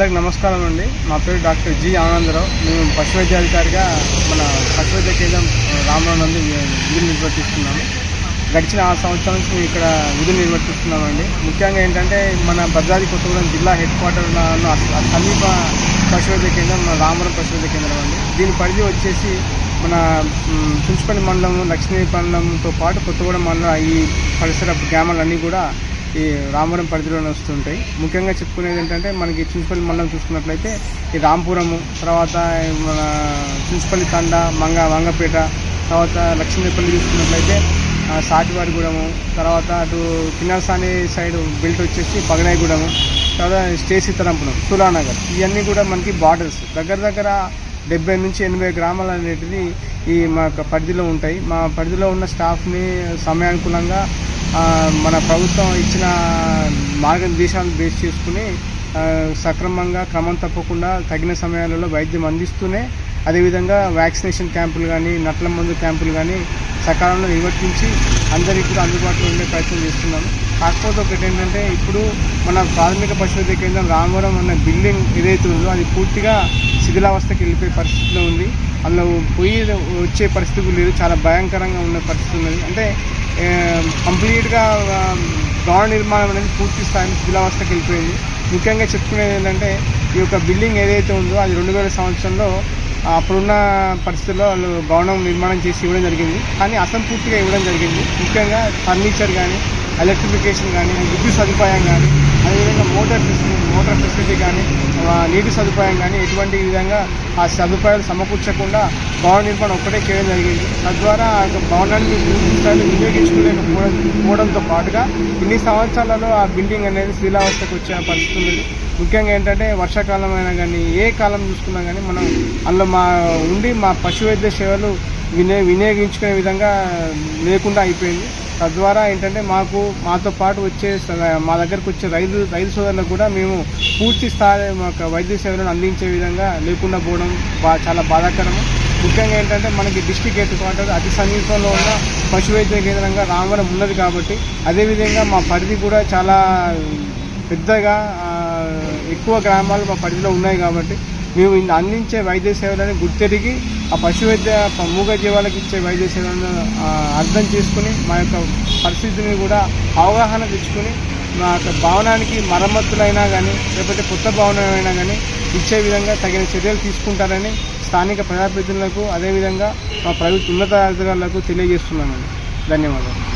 అందరికి నమస్కారం అండి. మా పేరు డాక్టర్ జి ఆనందరావు. మేము పశు వైద్యాధికారిగా మన పశు వైద్య కేంద్రం రామరావు నందు విధులు నిర్వర్తిస్తున్నాము. గడిచిన ఆరు సంవత్సరాల నుంచి మేము ఇక్కడ విధులు నిర్వర్తిస్తున్నామండి. ముఖ్యంగా ఏంటంటే మన భద్రాద్రి కొత్తగూడెం జిల్లా హెడ్ క్వార్టర్ సమీప పశు వైద్య కేంద్రం మన రామవరం పశు వైద్య కేంద్రం అండి. దీని పరిధి వచ్చేసి మన మ్, చుంచుపల్లి మండలం లక్ష్మీ మండలంతో పాటు కొత్తగూడెం మండలం ఈ పరిసర గ్రామాలన్నీ కూడా ఈ రామవరం పరిధిలోనే వస్తుంటాయి. ముఖ్యంగా చెప్పుకునేది ఏంటంటే మనకి చుంచుపల్లి మండలం చూసుకున్నట్లయితే ఈ రాంపురము తర్వాత మన చుంచుపల్లి తండ మంగ మంగపేట తర్వాత లక్ష్మీపల్లి చూసుకున్నట్లయితే ఆ, సాటివారిగూడెము తర్వాత అటు కిన్నసాని సైడ్ బెల్ట్ వచ్చేసి పగనాయిగూడెము తర్వాత స్టేసి తరంపురం తులానగర్ ఇవన్నీ కూడా మనకి బార్డర్స్. దగ్గర దగ్గర డెబ్బై నుంచి ఎనభై గ్రామాలు అనేటివి ఈ మా యొక్క పరిధిలో ఉంటాయి. మా పరిధిలో ఉన్న స్టాఫ్ని సమయానుకూలంగా మన ప్రభుత్వం ఇచ్చిన మార్గనిర్దేశాలను బేస్ చేసుకుని సక్రమంగా క్రమం తప్పకుండా తగిన సమయాలలో వైద్యం అందిస్తూనే అదేవిధంగా వ్యాక్సినేషన్ క్యాంపులు కానీ నట్ల మందు క్యాంపులు కానీ సకాలంలో నిర్వర్తించి అందరికీ కూడా అందుబాటులో ఉండే ప్రయత్నం చేస్తున్నాం కాకపోతే ఒకటి ఏంటంటే ఇప్పుడు మన ప్రాథమిక పశువైద్య కేంద్రం రామవరం అన్న బిల్డింగ్ ఏదైతే ఉందో అది పూర్తిగా శిథిలావస్థకి వెళ్ళిపోయే పరిస్థితిలో ఉంది. అందులో పోయి వచ్చే పరిస్థితి లేదు. చాలా భయంకరంగా ఉన్న పరిస్థితి ఉన్నది. అంటే కంప్లీట్గా భవన నిర్మాణం అనేది పూర్తి స్థాయి శిథిలావస్థకి వెళ్ళిపోయింది. ముఖ్యంగా చెప్పుకునేది ఏంటంటే ఈ యొక్క బిల్డింగ్ ఏదైతే ఉందో అది రెండు వేల సంవత్సరంలో అప్పుడున్న పరిస్థితుల్లో వాళ్ళు భవనం నిర్మాణం చేసి ఇవ్వడం జరిగింది. కానీ అసంపూర్తిగా ఇవ్వడం జరిగింది. ముఖ్యంగా ఫర్నిచర్ కానీ ఎలక్ట్రిఫికేషన్ కానీ విద్యుత్ సదుపాయం కానీ అదేవిధంగా ఫెసిలిటీ కానీ నీటి సదుపాయం కానీ ఎటువంటి విధంగా ఆ సదుపాయాలు సమకూర్చకుండా భవన నిర్మాణం ఒక్కటే చేయడం జరిగింది. తద్వారా ఆ యొక్క భవనాన్ని స్థాయిలో వినియోగించుకోలేకపోవడంతో పాటుగా ఇన్ని సంవత్సరాలలో ఆ బిల్డింగ్ అనేది శిథిలావస్థకు వచ్చే పరిస్థితి ఉంది. ముఖ్యంగా ఏంటంటే వర్షాకాలం అయినా కానీ ఏ కాలం చూసుకున్నా కానీ మనం అందులో మా ఉండి మా పశు వైద్య సేవలు వినియ వినియోగించుకునే విధంగా లేకుండా అయిపోయింది. తద్వారా ఏంటంటే మాకు మాతో పాటు వచ్చే మా దగ్గరకు వచ్చే రైతు రైతు సోదరులకు కూడా మేము పూర్తి స్థాయి మా వైద్య సేవలను అందించే విధంగా లేకుండా పోవడం బా చాలా బాధాకరము ముఖ్యంగా ఏంటంటే మనకి డిస్టిక్ హెడ్ క్వార్టర్ అతి సమీపంలో ఉన్న పశు వైద్య కేంద్రంగా రామవరం ఉన్నది కాబట్టి అదేవిధంగా మా పరిధి కూడా చాలా పెద్దగా ఎక్కువ గ్రామాలు మా పరిధిలో ఉన్నాయి కాబట్టి మేము ఇన్ని అందించే వైద్య సేవలను గుర్తెరిగి ఆ పశు వైద్య మూగ జీవాలకు ఇచ్చే వైద్య సేవలను అర్థం చేసుకుని మా యొక్క పరిస్థితిని కూడా అవగాహన తెచ్చుకుని మా యొక్క భవనానికి మరమ్మతులైనా కానీ లేకపోతే కొత్త భవనమైనా కానీ ఇచ్చే విధంగా తగిన చర్యలు తీసుకుంటారని స్థానిక ప్రజాప్రతినిధులకు అదేవిధంగా మా ప్రభుత్వ ఉన్నతాధికారులకు తెలియజేస్తున్నానండి ధన్యవాదాలు.